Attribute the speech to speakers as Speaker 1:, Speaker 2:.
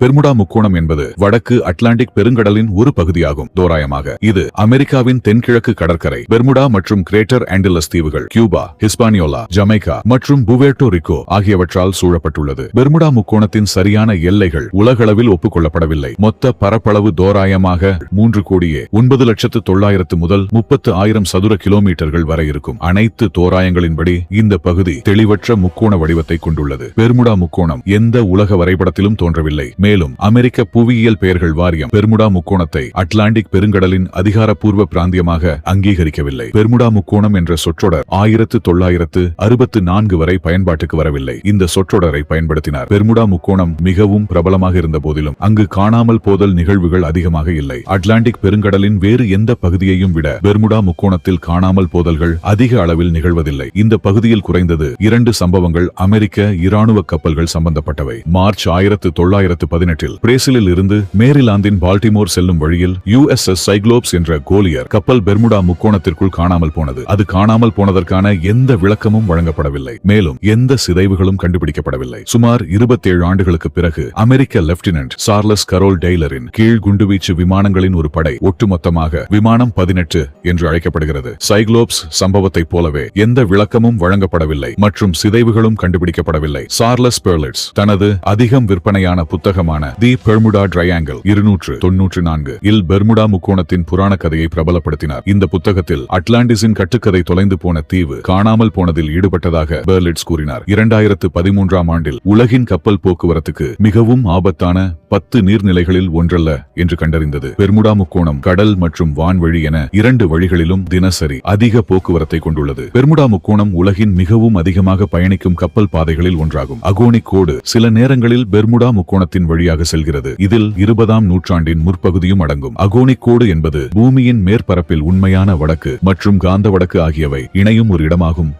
Speaker 1: Bermuda முக்கோணம் என்பது வடக்கு அட்லாண்டிக் பெருங்கடலின் ஒரு பகுதியாகும். தோராயமாக இது அமெரிக்காவின் தென்கிழக்கு கடற்கரை. பெர்முடா மற்றும் கிரேட்டர் ஆண்டிலஸ் தீவுகள் கியூபா ஹிஸ்பானியோலா ஜமைக்கா மற்றும் புவேர்டோ ரிக்கோ ஆகியவற்றால் சூழப்பட்டுள்ளது. பெர்முடா முக்கோணத்தின் சரியான எல்லைகள் உலகளவில் ஒப்புக்கொள்ளப்படவில்லை. மொத்த பரப்பளவு தோராயமாக மூன்று கோடியே ஒன்பது லட்சத்து தொள்ளாயிரத்து முதல் முப்பத்து ஆயிரம் சதுர கிலோமீட்டர்கள் வரை இருக்கும். அனைத்து தோராயங்களின்படி இந்த பகுதி தெளிவற்ற முக்கோண வடிவத்தை கொண்டுள்ளது. பெர்முடா முக்கோணம் எந்த உலக வரைபடத்திலும் தோன்றவில்லை. மேலும் அமெரிக்க புவியியல் பெயர்கள் வாரியம் பெர்முடா முக்கோணத்தை அட்லாண்டிக் பெருங்கடலின் அதிகாரப்பூர்வ பிராந்தியமாக அங்கீகரிக்கவில்லை. பெர்முடா முக்கோணம் என்ற சொற்றொடர் ஆயிரத்து தொள்ளாயிரத்து அறுபத்து நான்கு வரை பயன்பாட்டுக்கு வரவில்லை. இந்த சொற்றொடரை பயன்படுத்தினார். பெர்முடா முக்கோணம் மிகவும் பிரபலமாக இருந்த போதிலும் அங்கு காணாமல் போதல் நிகழ்வுகள் அதிகமாக இல்லை. அட்லாண்டிக் பெருங்கடலின் வேறு எந்த பகுதியையும் விட பெர்முடா முக்கோணத்தில் காணாமல் போதல்கள் அதிக அளவில் நிகழ்வதில்லை. இந்த பகுதியில் குறைந்தது இரண்டு சம்பவங்கள் அமெரிக்க இராணுவ கப்பல்கள் சம்பந்தப்பட்டவை. மார்ச் ஆயிரத்து தொள்ளாயிரத்து பதினெட்டில் பிரேசிலில் இருந்து மேரிலாந்தின் பால்டிமோர் செல்லும் வழியில் யுஎஸ்எஸ் சைக்ளோப்ஸ் என்ற கோலியர் கப்பல் பெர்முடா முக்கோணத்திற்குள் காணாமல் போனது. அது காணாமல் போனதற்கான எந்த விளக்கமும் வழங்கப்படவில்லை. மேலும் எந்த சிதைவுகளும் கண்டுபிடிக்கப்படவில்லை. சுமார் இருபத்தேழு ஆண்டுகளுக்கு பிறகு அமெரிக்க லெப்டினன்ட் சார்லஸ் கரோல் டெய்லரின் கீழ் குண்டுவீச்சு விமானங்களின் ஒரு படை ஒட்டுமொத்தமாக விமானம் பதினெட்டு என்று அழைக்கப்படுகிறது. சைக்ளோப்ஸ் சம்பவத்தைப் போலவே எந்த விளக்கமும் வழங்கப்படவில்லை மற்றும் சிதைவுகளும் கண்டுபிடிக்கப்படவில்லை. சார்லஸ் பெர்லிட்ஸ் தனது அதிகம் விற்பனையான புத்தகம் புத்தகமான தி பெர்முடா ட்ரையாங்கிள் இருநூற்று தொன்னூற்று நான்கு இல் பெர்முடா முக்கோணத்தின் புராண கதையை பிரபலப்படுத்தினார். இந்த புத்தகத்தில் அட்லாண்டிஸின் கட்டுக்கதை தொலைந்து போன தீவு காணாமல் போனதில் ஈடுபட்டதாக பெர்லிட்ஸ் கூறினார். இரண்டாயிரத்து பதிமூன்றாம் ஆண்டில் உலகின் கப்பல் போக்குவரத்துக்கு மிகவும் ஆபத்தான பத்து நீர்நிலைகளில் ஒன்றல்ல என்று கண்டறிந்தது. பெர்முடா முக்கோணம் கடல் மற்றும் வான்வழி என இரண்டு வழிகளிலும் தினசரி அதிக போக்குவரத்தை கொண்டுள்ளது. பெர்முடா முக்கோணம் உலகின் மிகவும் அதிகமாக பயணிக்கும் கப்பல் பாதைகளில் ஒன்றாகும். அகோனிக் கோடு சில நேரங்களில் பெர்முடா முக்கோணத்தின் வழியாக செல்கிறது. இதில் இருபதாம் நூற்றாண்டின் முற்பகுதியும் அடங்கும். அகோனிக் கோடு என்பது பூமியின் மேற்பரப்பில் உண்மையான வடக்கு மற்றும் காந்த வடக்கு ஆகியவை இணையும் ஒரு இடமாகும்.